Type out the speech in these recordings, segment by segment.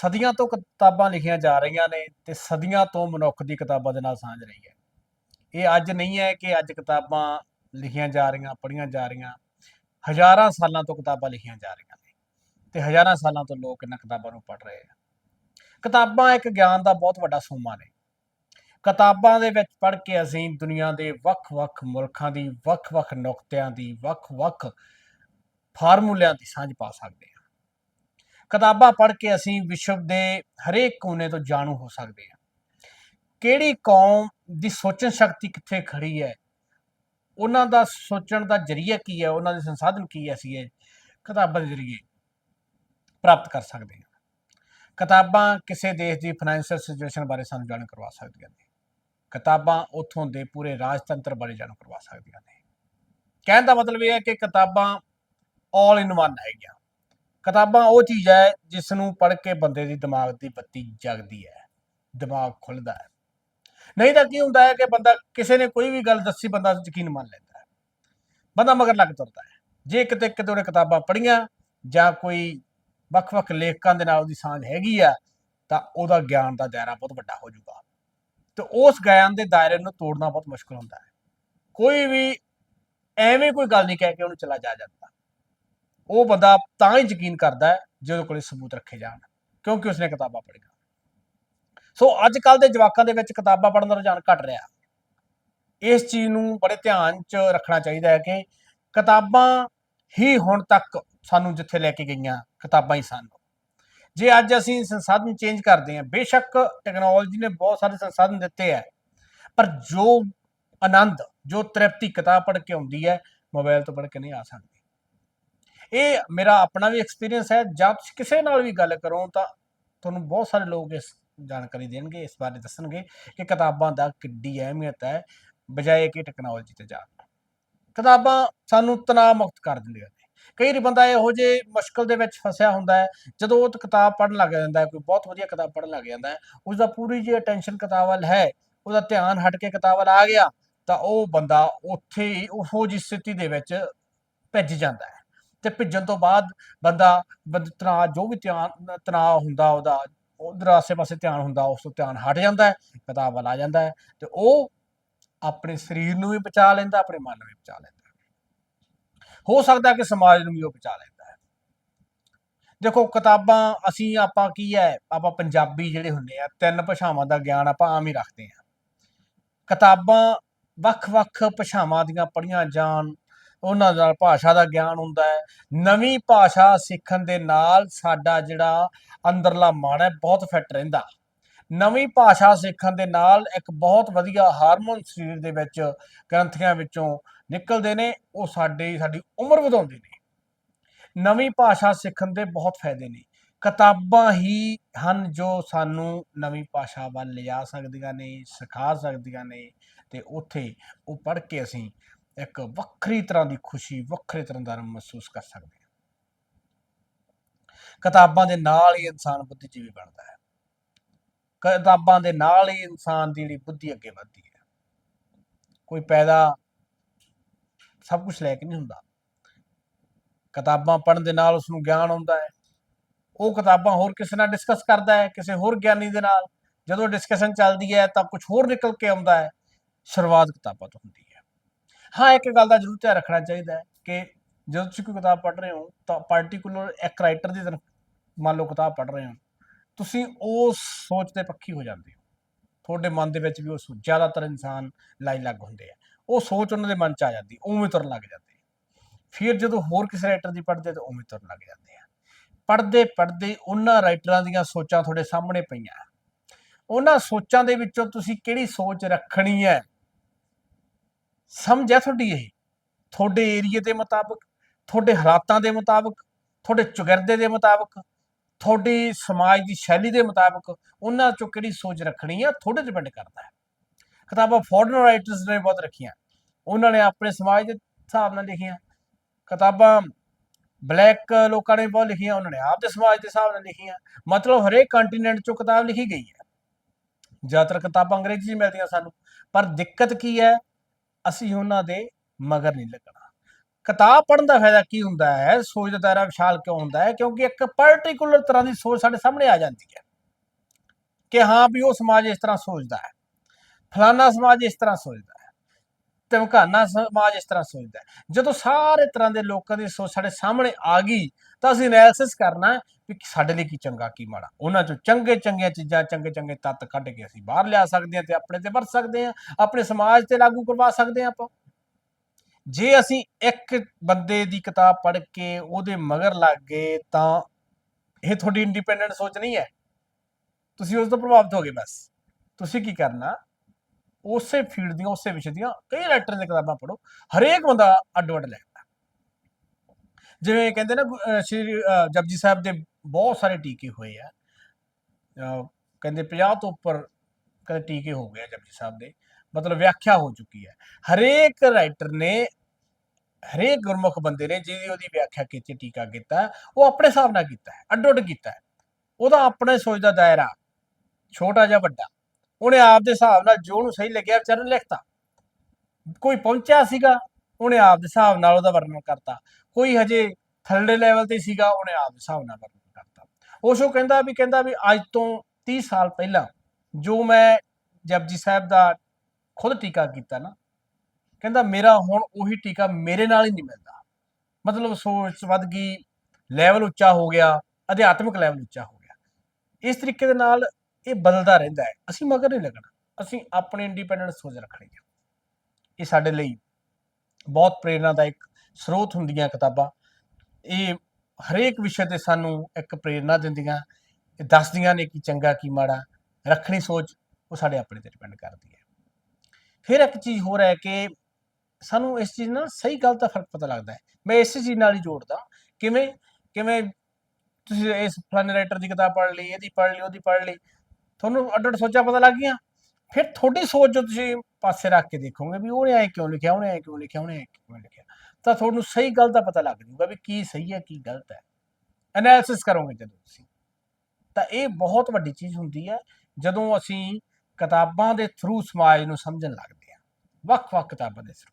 ਸਦੀਆਂ ਤੋਂ ਕਿਤਾਬਾਂ ਲਿਖੀਆਂ ਜਾ ਰਹੀਆਂ ਨੇ ਤੇ ਸਦੀਆਂ ਤੋਂ ਮਨੁੱਖ ਦੀ ਕਿਤਾਬਾਂ ਦੇ ਨਾਲ ਸਾਂਝ ਰਹੀ ਹੈ। ਇਹ ਅੱਜ ਨਹੀਂ ਹੈ ਕਿ ਅੱਜ ਕਿਤਾਬਾਂ ਲਿਖੀਆਂ ਜਾ ਰਹੀਆਂ, ਪੜ੍ਹੀਆਂ ਜਾ ਰਹੀਆਂ। ਹਜ਼ਾਰਾਂ ਸਾਲਾਂ ਤੋਂ ਕਿਤਾਬਾਂ ਲਿਖੀਆਂ ਜਾ ਰਹੀਆਂ ਨੇ ਤੇ ਹਜ਼ਾਰਾਂ ਸਾਲਾਂ ਤੋਂ ਲੋਕ ਇਹਨਾਂ ਕਿਤਾਬਾਂ ਨੂੰ ਪੜ੍ਹ ਰਹੇ ਆ। ਕਿਤਾਬਾਂ ਇੱਕ ਗਿਆਨ ਦਾ ਬਹੁਤ ਵੱਡਾ ਸੋਮਾ ਨੇ। ਕਿਤਾਬਾਂ ਦੇ ਵਿੱਚ ਪੜ੍ਹ ਕੇ ਅਸੀਂ ਦੁਨੀਆ ਦੇ ਵੱਖ-ਵੱਖ ਮੁਲਕਾਂ ਦੀ, ਵੱਖ-ਵੱਖ ਨੁਕਤਿਆਂ ਦੀ, ਵੱਖ-ਵੱਖ ਫਾਰਮੂਲਿਆਂ ਦੀ ਸਾਂਝ ਪਾ ਸਕਦੇ ਹਾਂ। ਕਿਤਾਬਾਂ ਪੜ੍ਹ ਕੇ ਅਸੀਂ ਵਿਸ਼ਵ ਦੇ ਹਰੇਕ ਕੋਨੇ ਤੋਂ ਜਾਣੂ ਹੋ ਸਕਦੇ ਹਾਂ। ਕਿਹੜੀ ਕੌਮ ਦੀ ਸੋਚਣ ਸ਼ਕਤੀ ਕਿੱਥੇ ਖੜੀ ਹੈ? ਉਹਨਾਂ ਦਾ ਸੋਚਣ ਦਾ ਜਰੀਆ ਕੀ ਹੈ? ਉਹਨਾਂ ਦੇ ਸੰਸਾਧਨ ਕੀ ਹੈ ਅਸੀਂ ਇਹ ਕਿਤਾਬਾਂ ਦੇ ਜਰੀਏ ਪ੍ਰਾਪਤ ਕਰ ਸਕਦੇ ਹਾਂ। ਕਿਤਾਬਾਂ ਕਿਸੇ ਦੇਸ਼ ਦੀ ਫਾਈਨੈਂਸ਼ੀਅਲ ਸਿਚੁਏਸ਼ਨ ਬਾਰੇ ਸਾਨੂੰ ਜਾਣੂ ਕਰਵਾ ਸਕਦੀਆਂ ਨੇ। ਕਿਤਾਬਾਂ ਉੱਥੋਂ ਦੇ ਪੂਰੇ ਰਾਜਤੰਤਰ ਬਾਰੇ ਜਾਣੂ ਕਰਵਾ ਸਕਦੀਆਂ ਨੇ। ਕਹਿਣ ਦਾ ਮਤਲਬ ਇਹ ਹੈ ਕਿ ਕਿਤਾਬਾਂ 올 ਇਨ ਵਨ ਹੈਗੀਆਂ। ਕਿਤਾਬਾਂ ਉਹ ਚੀਜ਼ ਹੈ ਜਿਸ ਨੂੰ ਪੜ੍ਹ ਕੇ ਬੰਦੇ ਦੀ ਦਿਮਾਗ ਦੀ ਬੱਤੀ ਜਗਦੀ ਹੈ, ਦਿਮਾਗ ਖੁੱਲਦਾ ਹੈ। ਨਹੀਂ ਤਾਂ ਕੀ ਹੁੰਦਾ ਹੈ ਕਿ ਬੰਦਾ ਕਿਸੇ ਨੇ ਕੋਈ ਵੀ ਗੱਲ ਦੱਸੀ ਬੰਦਾ ਯਕੀਨ ਮੰਨ ਲੈਂਦਾ ਹੈ। ਬੰਦਾ ਮਗਰ ਲੱਗ ਤੁਰਦਾ ਹੈ। ਜੇ ਕਿਤੇ ਕਿਤੇ ਉਹਨੇ ਕਿਤਾਬਾਂ ਪੜ੍ਹੀਆਂ ਜਾਂ ਕੋਈ ਵੱਖ-ਵੱਖ ਲੇਖਕਾਂ ਦੇ ਨਾਲ ਉਹਦੀ ਸਾਂਝ ਹੈਗੀ ਆ, ਤਾਂ ਉਹਦਾ ਗਿਆਨ ਦਾ ਦਾਇਰਾ ਬਹੁਤ ਵੱਡਾ ਹੋ ਜਾਊਗਾ। ਤੇ ਉਸ ਗਿਆਨ ਦੇ ਦਾਇਰੇ ਨੂੰ ਤੋੜਨਾ ਬਹੁਤ ਮੁਸ਼ਕਲ ਹੁੰਦਾ ਹੈ। ਕੋਈ ਵੀ ਐਵੇਂ ਕੋਈ ਗੱਲ ਨਹੀਂ ਕਹਿ ਕੇ ਉਹਨੂੰ ਚਲਾ ਜਾ ਜਾਂਦਾ। ਉਹ ਬੰਦਾ ਤਾਂ ਹੀ ਯਕੀਨ ਕਰਦਾ ਹੈ ਜੇ ਉਹਦੇ ਕੋਲੇ ਸਬੂਤ ਰੱਖੇ ਜਾਣ, ਕਿਉਂਕਿ ਉਸਨੇ ਕਿਤਾਬਾਂ ਪੜ੍ਹੀਆਂ। ਸੋ ਅੱਜ ਕੱਲ ਦੇ ਜਵਾਕਾਂ ਦੇ ਵਿੱਚ ਕਿਤਾਬਾਂ ਪੜ੍ਹਨ ਦਾ ਰੁਝਾਨ ਘਟ ਰਿਹਾ। ਇਸ ਚੀਜ਼ ਨੂੰ ਬੜੇ ਧਿਆਨ 'ਚ ਰੱਖਣਾ ਚਾਹੀਦਾ ਹੈ ਕਿ ਕਿਤਾਬਾਂ ਹੀ ਹੁਣ ਤੱਕ ਸਾਨੂੰ ਜਿੱਥੇ ਲੈ ਕੇ ਗਈਆਂ, ਕਿਤਾਬਾਂ ਹੀ ਸਨ। ਜੇ ਅੱਜ ਅਸੀਂ ਸੰਸਾਧਨ ਚੇਂਜ ਕਰਦੇ ਹਾਂ, ਬੇਸ਼ੱਕ ਟੈਕਨੋਲੋਜੀ ਨੇ ਬਹੁਤ ਸਾਰੇ ਸੰਸਾਧਨ ਦਿੱਤੇ ਹੈ, ਪਰ ਜੋ ਆਨੰਦ, ਜੋ ਤ੍ਰਿਪਤੀ ਕਿਤਾਬ ਪੜ੍ਹ ਕੇ ਆਉਂਦੀ ਹੈ ਮੋਬਾਈਲ ਤੋਂ ਪੜ੍ਹ ਕੇ ਨਹੀਂ ਆ ਸਕਦੀ। ਇਹ ਮੇਰਾ ਆਪਣਾ ਵੀ ਐਕਸਪੀਰੀਅੰਸ ਹੈ। ਜਦ ਤੁਸੀਂ ਕਿਸੇ ਨਾਲ ਵੀ ਗੱਲ ਕਰੋ ਤਾਂ ਤੁਹਾਨੂੰ ਬਹੁਤ ਸਾਰੇ ਲੋਕ ਇਸ ਜਾਣਕਾਰੀ ਦੇਣਗੇ, ਇਸ ਬਾਰੇ ਦੱਸਣਗੇ ਕਿ ਕਿਤਾਬਾਂ ਦਾ ਕਿੱਡੀ ਅਹਿਮੀਅਤ ਹੈ, ਬਜਾਏ ਕਿ ਟੈਕਨੋਲੋਜੀ ਤੇ ਜਾਣ ਕਿਤਾਬਾਂ ਸਾਨੂੰ ਤਣਾਅ ਮੁਕਤ ਕਰ ਦਿੰਦੀਆਂ ਨੇ। ਕਈ ਵਾਰੀ ਬੰਦਾ ਇਹੋ ਜਿਹੇ ਮੁਸ਼ਕਲ ਦੇ ਵਿੱਚ ਫਸਿਆ ਹੁੰਦਾ ਹੈ, ਜਦੋਂ ਉਹ ਕਿਤਾਬ ਪੜ੍ਹਨ ਲੱਗ ਜਾਂਦਾ ਹੈ, ਕੋਈ ਬਹੁਤ ਵਧੀਆ ਕਿਤਾਬ ਪੜ੍ਹਨ ਲੱਗ ਜਾਂਦਾ ਹੈ ਉਸ ਦਾ ਪੂਰੀ ਜੀ ਅਟੈਂਸ਼ਨ ਕਿਤਾਬ ਵੱਲ ਹੈ, ਉਹਦਾ ਧਿਆਨ ਹਟ ਕੇ ਕਿਤਾਬ ਵੱਲ ਆ ਗਿਆ, ਤਾਂ ਉਹ ਬੰਦਾ ਉੱਥੇ ਹੀ ਉਹੋ ਜਿਹੀ ਸਥਿਤੀ ਦੇ ਵਿੱਚ ਭਿੱਜ ਜਾਂਦਾ ਹੈ। ਤੇ ਭਿੱਜਣ ਤੋਂ ਬਾਅਦ ਬੰਦਾ ਤਣਾਅ, ਜੋ ਵੀ ਧਿਆਨ, ਤਣਾਅ ਹੁੰਦਾ ਉਹਦਾ, ਉਧਰ ਆਸੇ-ਪਾਸੇ ਧਿਆਨ ਹੁੰਦਾ, ਉਸ ਤੋਂ ਧਿਆਨ ਹਟ ਜਾਂਦਾ ਹੈ ਕਿਤਾਬ ਵੱਲ ਆ ਜਾਂਦਾ ਹੈ ਤੇ ਉਹ ਆਪਣੇ ਸਰੀਰ ਨੂੰ ਵੀ ਬਚਾ ਲੈਂਦਾ, ਆਪਣੇ ਮਨ ਨੂੰ ਵੀ ਬਚਾ ਲੈਂਦਾ ਹੋ। ਸਕਦਾ ਕਿ ਸਮਾਜ ਨੂੰ ਵੀ ਉਹ ਬਚਾ ਲੈਂਦਾ ਹੈ। ਦੇਖੋ, ਕਿਤਾਬਾਂ, ਅਸੀਂ, ਆਪਾਂ ਕੀ ਹੈ, ਆਪਾਂ ਪੰਜਾਬੀ ਜਿਹੜੇ ਹੁੰਦੇ ਆ, ਤਿੰਨ ਭਾਸ਼ਾਵਾਂ ਦਾ ਗਿਆਨ ਆਪਾਂ ਆਮ ਹੀ ਰੱਖਦੇ ਆ ਕਿਤਾਬਾਂ ਵੱਖ-ਵੱਖ ਭਾਸ਼ਾਵਾਂ ਦੀਆਂ ਪੜ੍ਹੀਆਂ ਜਾਣ ਉਹਨਾਂ ਨਾਲ ਭਾਸ਼ਾ ਦਾ ਗਿਆਨ ਹੁੰਦਾ ਹੈ। ਨਵੀਂ ਭਾਸ਼ਾ ਸਿੱਖਣ ਦੇ ਨਾਲ ਸਾਡਾ ਜਿਹੜਾ ਅੰਦਰਲਾ ਮਨ ਹੈ, ਬਹੁਤ ਫਿੱਟ ਰਹਿੰਦਾ। ਨਵੀਂ ਭਾਸ਼ਾ ਸਿੱਖਣ ਦੇ ਨਾਲ ਇੱਕ ਬਹੁਤ ਵਧੀਆ ਹਾਰਮੋਨ ਸਰੀਰ ਦੇ ਵਿੱਚ ਗ੍ਰੰਥੀਆਂ ਵਿੱਚੋਂ ਨਿਕਲਦੇ ਨੇ, ਉਹ ਸਾਡੇ, ਸਾਡੀ ਉਮਰ ਵਧਾਉਂਦੇ ਨੇ। ਨਵੀਂ ਭਾਸ਼ਾ ਸਿੱਖਣ ਦੇ ਬਹੁਤ ਫਾਇਦੇ ਨੇ। ਕਿਤਾਬਾਂ ਹੀ ਹਨ ਜੋ ਸਾਨੂੰ ਨਵੀਂ ਭਾਸ਼ਾ ਵੱਲ ਲਿਜਾ ਸਕਦੀਆਂ ਨੇ, ਸਿਖਾ ਸਕਦੀਆਂ ਨੇ ਤੇ ਉੱਥੇ ਉਹ ਪੜ੍ਹ ਕੇ ਅਸੀਂ ਇੱਕ ਵੱਖਰੀ ਤਰ੍ਹਾਂ ਦੀ ਖੁਸ਼ੀ, ਵੱਖਰੇ ਤਰ੍ਹਾਂ ਦਾ ਆਨੰਦ ਮਹਿਸੂਸ ਕਰ ਸਕਦੇ ਹਾਂ। ਕਿਤਾਬਾਂ ਦੇ ਨਾਲ ਹੀ ਇਨਸਾਨ ਬੁੱਧੀਜੀਵੀ ਬਣਦਾ ਹੈ। ਕਿਤਾਬਾਂ ਦੇ ਨਾਲ ਹੀ ਇਨਸਾਨ ਦੀ ਜਿਹੜੀ ਬੁੱਧੀ ਅੱਗੇ ਵੱਧਦੀ ਹੈ। ਕੋਈ ਪੈਦਾ ਸਭ ਕੁਝ ਲੈ ਕੇ ਨਹੀਂ ਹੁੰਦਾ। ਕਿਤਾਬਾਂ ਪੜ੍ਹਨ ਦੇ ਨਾਲ ਉਸ ਨੂੰ ਗਿਆਨ ਆਉਂਦਾ ਹੈ। ਉਹ ਕਿਤਾਬਾਂ ਹੋਰ ਕਿਸੇ ਨਾਲ ਡਿਸਕਸ ਕਰਦਾ ਹੈ, ਕਿਸੇ ਹੋਰ ਗਿਆਨੀ ਦੇ ਨਾਲ। ਜਦੋਂ ਡਿਸਕਸ਼ਨ ਚੱਲਦੀ ਹੈ ਤਾਂ ਕੁਝ ਹੋਰ ਨਿਕਲ ਕੇ ਆਉਂਦਾ ਹੈ। ਸ਼ੁਰੂਆਤ ਕਿਤਾਬਾਂ ਤੋਂ ਹੁੰਦੀ ਹੈ। ਹਾਂ, ਇੱਕ ਗੱਲ ਦਾ ਜ਼ਰੂਰ ਧਿਆਨ ਰੱਖਣਾ ਚਾਹੀਦਾ ਹੈ ਕਿ ਜਦੋਂ ਤੁਸੀਂ ਕੋਈ ਕਿਤਾਬ ਪੜ੍ਹ ਰਹੇ ਹੋ, ਤਾਂ ਪਾਰਟਿਕੂਲਰ ਇੱਕ ਰਾਈਟਰ ਦੀ ਤਰਫ ਮੰਨ ਲਓ ਕਿਤਾਬ ਪੜ੍ਹ ਰਹੇ ਹੋ, ਤੁਸੀਂ ਉਸ ਸੋਚ ਦੇ ਪੱਖੀ ਹੋ ਜਾਂਦੇ ਹੋ। ਤੁਹਾਡੇ ਮਨ ਦੇ ਵਿੱਚ ਵੀ ਉਹ ਸੋਚ ਜ਼ਿਆਦਾਤਰ ਇਨਸਾਨ ਲਾਈ ਲੱਗ ਹੁੰਦੇ ਆ। ਉਹ ਸੋਚ ਉਹਨਾਂ ਦੇ ਮਨ 'ਚ ਆ ਜਾਂਦੀ, ਉਵੇਂ ਤੁਰਨ ਲੱਗ ਜਾਂਦੇ ਫਿਰ ਜਦੋਂ ਹੋਰ ਕਿਸੇ ਰਾਈਟਰ ਦੀ ਪੜ੍ਹਦੇ ਤਾਂ ਉਵੇਂ ਤੁਰਨ ਲੱਗ ਜਾਂਦੇ ਆ। ਪੜ੍ਹਦੇ ਪੜ੍ਹਦੇ ਉਹਨਾਂ ਰਾਈਟਰਾਂ ਦੀਆਂ ਸੋਚਾਂ ਤੁਹਾਡੇ ਸਾਹਮਣੇ ਪਈਆਂ। ਉਹਨਾਂ ਸੋਚਾਂ ਦੇ ਵਿੱਚੋਂ ਤੁਸੀਂ ਕਿਹੜੀ ਸੋਚ ਰੱਖਣੀ ਹੈ? ਸਮਝ ਹੈ ਤੁਹਾਡੀ ਇਹ? ਤੁਹਾਡੇ ਏਰੀਏ ਦੇ ਮੁਤਾਬਕ, ਤੁਹਾਡੇ ਹਾਲਾਤਾਂ ਦੇ ਮੁਤਾਬਕ, ਤੁਹਾਡੇ ਚੁਗਰਦੇ ਦੇ ਮੁਤਾਬਕ, ਤੁਹਾਡੀ ਸਮਾਜ ਦੀ ਸ਼ੈਲੀ ਦੇ ਮੁਤਾਬਕ ਉਹਨਾਂ ਚੋਂ ਕਿਹੜੀ ਸੋਚ ਰੱਖਣੀ ਆ ਤੁਹਾਡੇ ਡਿਪੈਂਡ ਕਰਦਾ ਹੈ। ਕਿਤਾਬਾਂ ਫੋਰਨ ਰਾਈਟਰਸ ਨੇ ਬਹੁਤ ਰੱਖੀਆਂ। ਉਹਨਾਂ ਨੇ ਆਪਣੇ ਸਮਾਜ ਦੇ ਹਿਸਾਬ ਨਾਲ ਲਿਖੀਆਂ। ਕਿਤਾਬਾਂ ਬਲੈਕ ਲੋਕਾਂ ਨੇ ਬਹੁਤ ਲਿਖੀਆਂ, ਉਹਨਾਂ ਨੇ ਆਪਦੇ ਸਮਾਜ ਦੇ ਹਿਸਾਬ ਨਾਲ ਲਿਖੀਆਂ। ਮਤਲਬ ਹਰੇਕ ਕੰਟੀਨੈਂਟ ਚੋਂ ਕਿਤਾਬ ਲਿਖੀ ਗਈ ਹੈ। ਜ਼ਿਆਦਾਤਰ ਕਿਤਾਬਾਂ ਅੰਗਰੇਜ਼ੀ 'ਚ ਮਿਲਦੀਆਂ ਸਾਨੂੰ। ਪਰ ਦਿੱਕਤ ਕੀ ਹੈ? ਅਸੀਂ ਉਹਨਾਂ ਦੇ ਮਗਰ ਨਹੀਂ ਲੱਗਣਾ। ਕਿਤਾਬ ਪੜ੍ਹਨ ਦਾ ਫਾਇਦਾ ਕੀ ਹੁੰਦਾ ਹੈ? ਸੋਚ ਦਾ ਦਾਇਰਾ ਵਿਸ਼ਾਲ ਕਿਉਂ ਹੁੰਦਾ ਹੈ? ਕਿਉਂਕਿ ਇੱਕ ਪਾਰਟਿਕੂਲਰ ਤਰ੍ਹਾਂ ਦੀ ਸੋਚ ਸਾਡੇ ਸਾਹਮਣੇ ਆ ਜਾਂਦੀ ਹੈ ਕਿ ਹਾਂ ਵੀ ਉਹ ਸਮਾਜ ਇਸ ਤਰ੍ਹਾਂ ਸੋਚਦਾ ਹੈ। ਫਲਾਨਾ ਸਮਾਜ ਇਸ ਤਰ੍ਹਾਂ ਸੋਚਦਾ ਧਮਕਾਨਾ ਸਮਾਜ ਇਸ ਤਰ੍ਹਾਂ ਸੋਚਦਾ ਜਦੋਂ ਸਾਰੇ ਤਰ੍ਹਾਂ ਦੇ ਲੋਕਾਂ ਦੀ ਸੋਚ ਸਾਡੇ ਸਾਹਮਣੇ ਆ ਗਈ, ਤਾਂ ਅਸੀਂ ਐਨਾਲਿਸਿਸ ਕਰਨਾ ਵੀ ਸਾਡੇ ਲਈ ਕੀ ਚੰਗਾ, ਕੀ ਮਾੜਾ। ਉਹਨਾਂ ਚੋਂ ਚੰਗੇ ਚੰਗੀਆਂ ਚੀਜ਼ਾਂ ਚੰਗੇ ਚੰਗੇ ਤੱਤ ਕੱਢ ਕੇ ਅਸੀਂ ਬਾਹਰ ਲਿਆ ਸਕਦੇ ਹਾਂ ਤੇ ਆਪਣੇ ਤੇ ਵਰਤ ਸਕਦੇ ਹਾਂ, ਆਪਣੇ ਸਮਾਜ ਤੇ ਲਾਗੂ ਕਰਵਾ ਸਕਦੇ ਹਾਂ ਆਪਾਂ। ਜੇ ਅਸੀਂ ਇੱਕ ਬੰਦੇ ਦੀ ਕਿਤਾਬ ਪੜ੍ਹ ਕੇ ਉਹਦੇ ਮਗਰ ਲੱਗ ਗਏ, ਤਾਂ ਇਹ ਤੁਹਾਡੀ ਇੰਡੀਪੈਂਡੈਂਟ ਸੋਚ ਨਹੀਂ ਹੈ। ਤੁਸੀਂ ਉਸ ਤੋਂ ਪ੍ਰਭਾਵਿਤ ਹੋ ਗਏ ਬਸ। ਤੁਸੀਂ ਕੀ ਕਰਨਾ? ਉਸੇ ਫੀਲਡ ਦੀਆਂ, ਉਸੇ ਵਿਸ਼ੇ ਦੀਆਂ ਕਈ ਰਾਈਟਰ ਦੀਆਂ ਕਿਤਾਬਾਂ ਪੜ੍ਹੋ, ਹਰੇਕ ਬੰਦਾ ਅੱਡ ਅੱਡ ਲਿਖਦਾ ਜਿਵੇਂ ਕਹਿੰਦੇ ਨਾ, ਗੁ- ਸ਼੍ਰੀ ਜਪਜੀ ਸਾਹਿਬ ਦੇ ਬਹੁਤ ਸਾਰੇ ਟੀਕੇ ਹੋਏ ਆ। ਕਹਿੰਦੇ 50 ਤੋਂ ਉੱਪਰ ਕਦੇ ਟੀਕੇ ਹੋ ਗਏ ਆ ਜਪਜੀ ਸਾਹਿਬ ਦੇ, ਮਤਲਬ ਵਿਆਖਿਆ ਹੋ ਚੁੱਕੀ ਹੈ। ਹਰੇਕ ਰਾਈਟਰ ਨੇ, ਹਰੇਕ ਗੁਰਮੁਖ ਬੰਦੇ ਨੇ ਜਿਹਦੀ ਉਹਦੀ ਵਿਆਖਿਆ ਕੀਤੀ ਟੀਕਾ ਕੀਤਾ, ਉਹ ਆਪਣੇ ਹਿਸਾਬ ਨਾਲ ਕੀਤਾ ਹੈ ਅੱਡੋ ਅੱਡ ਕੀਤਾ ਹੈ। ਉਹਦਾ ਆਪਣੇ ਸੋਚ ਦਾ ਦਾਇਰਾ ਛੋਟਾ ਜਾਂ ਵੱਡਾ। ਉਹਨੇ ਆਪ ਦੇ ਹਿਸਾਬ ਨਾਲ ਜੋ ਉਹਨੂੰ ਸਹੀ ਲੱਗਿਆ ਵਿਚਾਰਨ ਲਿਖਤਾ। ਕੋਈ ਪਹੁੰਚਿਆ ਸੀਗਾ, ਉਹਨੇ ਆਪ ਦੇ ਹਿਸਾਬ ਨਾਲ ਉਹਦਾ ਵਰਣਨ ਕਰਤਾ। ਕੋਈ ਹਜੇ ਥਰਡ ਲੈਵਲ ਤੇ ਸੀਗਾ, ਉਹਨੇ ਆਪ ਦੇ ਹਿਸਾਬ ਨਾਲ ਵਰਣਨ ਕਰਤਾ। ਉਸੋ ਕਹਿੰਦਾ ਵੀ ਕਹਿੰਦਾ ਵੀ ਅੱਜ ਤੋਂ 30 ਸਾਲ ਪਹਿਲਾਂ ਜੋ ਮੈਂ ਜਪਜੀ ਸਾਹਿਬ ਦਾ ਖੁਦ ਟੀਕਾ ਕੀਤਾ ਨਾ, ਕਹਿੰਦਾ ਮੇਰਾ ਹੁਣ ਉਹੀ ਟੀਕਾ ਮੇਰੇ ਨਾਲ ਹੀ ਨਹੀਂ ਮਿਲਦਾ। ਮਤਲਬ ਸੋਚ ਵੱਧ ਗਈ ਲੈਵਲ ਉੱਚਾ ਹੋ ਗਿਆ, ਅਧਿਆਤਮਿਕ ਲੈਵਲ ਉੱਚਾ ਹੋ ਗਿਆ। ਇਸ ਤਰੀਕੇ ਦੇ ਨਾਲ ਇਹ ਬਦਲਦਾ ਰਹਿੰਦਾ ਹੈ। ਅਸੀਂ ਮਗਰ ਨਹੀਂ ਲੱਗਣਾ। ਅਸੀਂ ਆਪਣੇ ਇੰਡੀਪੈਂਡੈਂਟ ਸੋਚ ਰੱਖਣੀ ਹੈ। ਇਹ ਸਾਡੇ ਲਈ ਬਹੁਤ ਪ੍ਰੇਰਨਾਦਾਇਕ ਸਰੋਤ ਹੁੰਦੀਆਂ ਕਿਤਾਬਾਂ। ਇਹ ਹਰੇਕ ਵਿਸ਼ੇ ਤੇ ਸਾਨੂੰ ਇੱਕ ਪ੍ਰੇਰਨਾ ਦਿੰਦੀਆਂ। ਇਹ ਦੱਸਦੀਆਂ ਨੇ ਕਿ ਚੰਗਾ ਕੀ ਮਾੜਾ। ਰੱਖਣੀ ਸੋਚ ਉਹ ਸਾਡੇ ਆਪਣੇ ਤੇ ਡਿਪੈਂਡ ਕਰਦੀ ਹੈ। ਫਿਰ ਇੱਕ ਚੀਜ਼ ਹੋਰ ਹੈ ਕਿ ਸਾਨੂੰ ਇਸ ਚੀਜ਼ ਨਾਲ ਸਹੀ ਗਲਤ ਦਾ ਫ਼ਰਕ ਪਤਾ ਲੱਗਦਾ ਹੈ। ਮੈਂ ਇਸ ਚੀਜ਼ ਨਾਲ ਹੀ ਜੋੜਦਾ ਕਿਵੇਂ? ਕਿਵੇਂ ਤੁਸੀਂ ਇਸ ਫਲਾਣੇ ਰਾਈਟਰ ਦੀ ਕਿਤਾਬ ਪੜ੍ਹ ਲਈ, ਇਹਦੀ ਪੜ੍ਹ ਲਈ, ਉਹਦੀ ਪੜ੍ਹ ਲਈ। ਤੁਹਾਨੂੰ ਅੱਡ ਅੱਡ ਸੋਚਾਂ ਪਤਾ ਲੱਗ ਗਈਆਂ। ਫਿਰ ਤੁਹਾਡੀ ਸੋਚ ਜੋ ਤੁਸੀਂ ਪਾਸੇ ਰੱਖ ਕੇ ਦੇਖੋਗੇ ਵੀ ਉਹਨੇ ਐ ਕਿਉਂ ਲਿਖਿਆ, ਉਹਨੇ ਐ ਕਿਉਂ ਲਿਖਿਆ, ਉਹਨੇ ਐ ਕਿਉਂ ਲਿਖਿਆ, ਤਾਂ ਤੁਹਾਨੂੰ ਸਹੀ ਗੱਲ ਦਾ ਪਤਾ ਲੱਗ ਜਾਊਗਾ ਵੀ ਕੀ ਸਹੀ ਹੈ, ਕੀ ਗਲਤ ਹੈ। ਐਨਾਲਿਸਿਸ ਕਰੋਗੇ ਜਦੋਂ ਤੁਸੀਂ। ਤਾਂ ਇਹ ਬਹੁਤ ਵੱਡੀ ਚੀਜ਼ ਹੁੰਦੀ ਹੈ, ਜਦੋਂ ਅਸੀਂ ਕਿਤਾਬਾਂ ਦੇ ਥਰੂ ਸਮਾਜ ਨੂੰ ਸਮਝਣ ਲੱਗਦੇ ਹਾਂ। ਵੱਖ-ਵੱਖ ਕਿਤਾਬਾਂ ਦੇ ਥਰੂ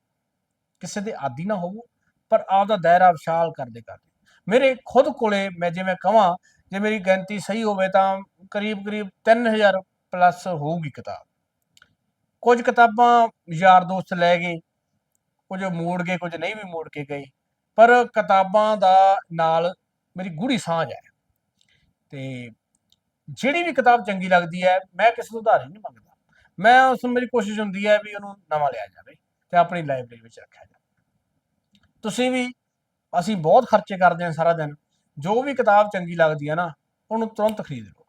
ਕਿਸੇ ਦੇ ਆਦੀ ਨਾ ਹੋਵੋ, ਪਰ ਆਪਦਾ ਦਾਇਰਾ ਵਿਸ਼ਾਲ ਕਰਦੇ ਕਰਦੇ। ਮੇਰੇ ਖੁਦ ਕੋਲੇ ਮੈਂ ਜਿਵੇਂ ਕਹਾਂ, ਜੇ ਮੇਰੀ ਗਿਣਤੀ ਸਹੀ ਹੋਵੇ ਤਾਂ ਕਰੀਬ-ਕਰੀਬ 3000 ਪਲੱਸ ਹੋਊਗੀ ਕਿਤਾਬ। ਕੁਝ ਕਿਤਾਬਾਂ ਯਾਰ ਦੋਸਤ ਲੈ ਗਏ, ਕੁਝ ਮੋੜ ਗਏ, ਕੁਝ ਨਹੀਂ ਵੀ ਮੋੜ ਕੇ ਗਏ, ਪਰ ਕਿਤਾਬਾਂ ਦਾ ਨਾਲ ਮੇਰੀ ਗੂੜੀ ਸਾਂਝ ਹੈ। ਤੇ ਜਿਹੜੀ ਵੀ ਕਿਤਾਬ ਚੰਗੀ ਲੱਗਦੀ ਹੈ, ਮੈਂ ਕਿਸੇ ਤੋਂ ਉਧਾਰੀ ਨਹੀਂ ਮੰਗਦਾ। ਮੈਂ ਉਸ ਨੂੰ, ਮੇਰੀ ਕੋਸ਼ਿਸ਼ ਹੁੰਦੀ ਹੈ ਵੀ ਉਹਨੂੰ ਨਵਾਂ ਲਿਆ ਜਾਵੇ ਤੇ ਆਪਣੀ ਲਾਇਬ੍ਰੇਰੀ ਵਿੱਚ ਰੱਖਿਆ ਜਾਵੇ। ਤੁਸੀਂ ਵੀ, ਅਸੀਂ ਬਹੁਤ ਖਰਚੇ ਕਰਦੇ ਹਾਂ ਸਾਰਾ ਦਿਨ। ਜੋ ਵੀ ਕਿਤਾਬ ਚੰਗੀ ਲੱਗਦੀ ਹੈ ਨਾ, ਉਹਨੂੰ ਤੁਰੰਤ ਖਰੀਦ ਲਓ।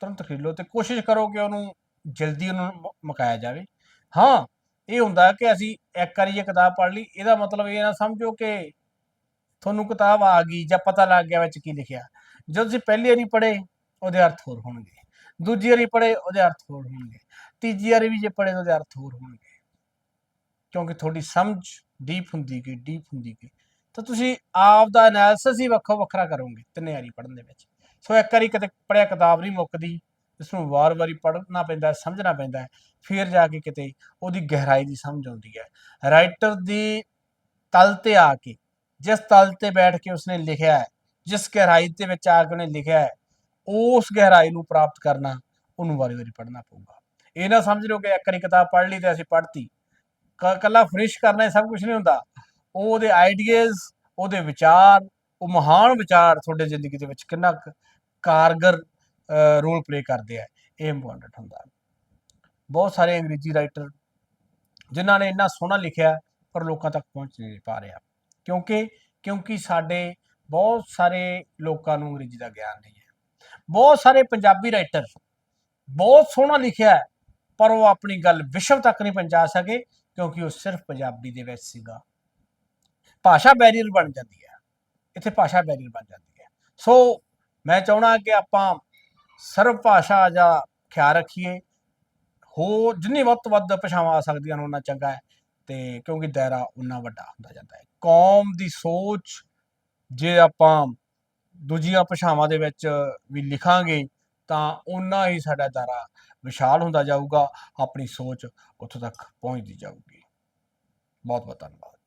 ਤੁਰੰਤ ਖਰੀਦ ਲਓ ਤੇ ਕੋਸ਼ਿਸ਼ ਕਰੋ ਕਿ ਉਹਨੂੰ ਜਲਦੀ ਉਹਨੂੰ ਮ- ਜਾਵੇ। ਹਾਂ, ਇਹ ਹੁੰਦਾ ਕਿ ਅਸੀਂ ਇੱਕ ਵਾਰੀ ਇਹ ਕਿਤਾਬ ਪੜ੍ਹ ਲਈ, ਇਹਦਾ ਮਤਲਬ ਇਹ ਨਾ ਸਮਝੋ ਕਿ ਤੁਹਾਨੂੰ ਕਿਤਾਬ ਆ ਗਈ ਜਾਂ ਪਤਾ ਲੱਗ ਗਿਆ ਵਿੱਚ ਕੀ ਲਿਖਿਆ। ਜਦੋਂ ਤੁਸੀਂ ਪਹਿਲੀ ਵਾਰੀ ਪੜ੍ਹੇ, ਉਹਦੇ ਅਰਥ ਹੋਰ ਹੋਣਗੇ। ਦੂਜੀ ਵਾਰੀ ਪੜ੍ਹੇ, ਉਹਦੇ ਅਰਥ ਹੋਰ ਹੋਣਗੇ। ਤੀਜੀ ਵਾਰੀ ਵੀ ਜੇ ਪੜ੍ਹੇ, ਤਾਂ ਉਹਦੇ ਅਰਥ ਹੋਰ ਹੋਣਗੇ। ਕਿਉਂਕਿ ਤੁਹਾਡੀ ਸਮਝ ਡੀਪ ਹੁੰਦੀ ਗਈ, ਡੀਪ ਹੁੰਦੀ ਗਈ। ਤਾਂ ਤੁਸੀਂ ਆਪ ਦਾ ਐਨਾਲਿਸਿਸ ਹੀ ਵੱਖੋ ਵੱਖਰਾ ਕਰੋਗੇ ਤਿੰਨੇ ਵਾਰੀ ਪੜ੍ਹਨ ਦੇ ਵਿੱਚ। ਸੋ ਇੱਕ ਵਾਰੀ ਕਿਤੇ ਪੜ੍ਹਿਆ ਕਿਤਾਬ ਨਹੀਂ ਮੁੱਕਦੀ, ਇਸ ਨੂੰ ਵਾਰ-ਵਾਰੀ ਪੜ੍ਹਨਾ ਪੈਂਦਾ ਹੈ ਸਮਝਣਾ ਪੈਂਦਾ ਹੈ, ਫਿਰ ਜਾ ਕੇ ਕਿਤੇ ਉਹਦੀ ਗਹਿਰਾਈ ਦੀ ਸਮਝ ਆਉਂਦੀ ਹੈ। ਰਾਈਟਰ ਦੀ ਤਲ ਤੇ ਆ ਕੇ, ਜਿਸ ਤਲ ਤੇ ਬੈਠ ਕੇ ਉਸਨੇ ਲਿਖਿਆ ਹੈ, ਜਿਸ ਗਹਿਰਾਈ ਦੇ ਵਿੱਚ ਆ ਕੇ ਉਹਨੇ ਲਿਖਿਆ ਹੈ, ਉਸ ਗਹਿਰਾਈ ਨੂੰ ਪ੍ਰਾਪਤ ਕਰਨਾ, ਉਹਨੂੰ ਵਾਰੀ-ਵਾਰੀ ਪੜ੍ਹਨਾ ਪਊਗਾ। ਇਹ ਨਾ ਸਮਝ ਲਓ ਕਿ ਇੱਕ ਵਾਰੀ ਕਿਤਾਬ ਪੜ੍ਹ ਲਈ ਤੇ ਅਸੀਂ ਪੜ੍ਹਤੀ। ਕ- ਕੱਲਾ ਫਿਨਿਸ਼ ਕਰਨਾ ਇਹ ਸਭ ਕੁਝ ਨਹੀਂ ਹੁੰਦਾ। ਉਹਦੇ ਆਈਡੀਆਜ਼ ਉਹਦੇ ਵਿਚਾਰ ਉਹ ਮਹਾਨ ਵਿਚਾਰ ਤੁਹਾਡੇ ਜ਼ਿੰਦਗੀ ਦੇ ਵਿੱਚ ਕਿੰਨਾ ਕੁ ਕਾਰਗਰ ਰੋਲ ਪਲੇ ਕਰਦੇ ਆ, ਇਹ ਇੰਪੋਰਟੈਂਟ ਹੁੰਦਾ। ਬਹੁਤ ਸਾਰੇ ਅੰਗਰੇਜ਼ੀ ਰਾਈਟਰ ਜਿਨ੍ਹਾਂ ਨੇ ਇੰਨਾ ਸੋਹਣਾ ਲਿਖਿਆ, ਪਰ ਲੋਕਾਂ ਤੱਕ ਪਹੁੰਚ ਨਹੀਂ ਪਾ ਰਿਹਾ। ਕਿਉਂਕਿ ਕਿਉਂਕਿ ਸਾਡੇ ਬਹੁਤ ਸਾਰੇ ਲੋਕਾਂ ਨੂੰ ਅੰਗਰੇਜ਼ੀ ਦਾ ਗਿਆਨ ਨਹੀਂ ਹੈ। ਬਹੁਤ ਸਾਰੇ ਪੰਜਾਬੀ ਰਾਈਟਰ ਬਹੁਤ ਸੋਹਣਾ ਲਿਖਿਆ ਪਰ ਉਹ ਆਪਣੀ ਗੱਲ ਵਿਸ਼ਵ ਤੱਕ ਨਹੀਂ ਪਹੁੰਚਾ ਸਕੇ, ਕਿਉਂਕਿ ਉਹ ਸਿਰਫ ਪੰਜਾਬੀ ਦੇ ਵਿੱਚ ਸੀਗਾ। ਭਾਸ਼ਾ ਬੈਰੀਅਰ ਬਣ ਜਾਂਦੀ ਹੈ। ਇੱਥੇ ਭਾਸ਼ਾ ਬੈਰੀਅਰ ਬਣ ਜਾਂਦੀ ਹੈ। ਸੋ ਮੈਂ ਚਾਹਣਾ ਕਿ ਆਪਾਂ ਸਰਵ ਭਾਸ਼ਾ ਦਾ ਖਿਆਲ ਰੱਖੀਏ। ਹੋ, ਜਿੰਨੀ ਵੱਧ ਤੋਂ ਵੱਧ ਭਾਸ਼ਾਵਾਂ ਆ ਸਕਦੀਆਂ ਨੇ ਉਹਨਾਂ ਚੰਗਾ ਹੈ। ਤੇ ਕਿਉਂਕਿ ਦਾਇਰਾ ਉਨਾ ਵੱਡਾ ਹੁੰਦਾ ਜਾਂਦਾ ਹੈ। ਕੌਮ ਦੀ ਸੋਚ, ਜੇ ਆਪਾਂ ਦੂਜੀਆਂ ਭਾਸ਼ਾਵਾਂ ਦੇ ਵਿੱਚ ਵੀ ਲਿਖਾਂਗੇ, ਤਾਂ ਉਨਾ ਹੀ ਸਾਡਾ ਦਾਇਰਾ ਵਿਸ਼ਾਲ ਹੁੰਦਾ ਜਾਊਗਾ। ਆਪਣੀ ਸੋਚ ਉੱਥੋਂ ਤੱਕ ਪਹੁੰਚਦੀ ਜਾਊਗੀ। ਬਹੁਤ ਬਹੁਤ ਧੰਨਵਾਦ।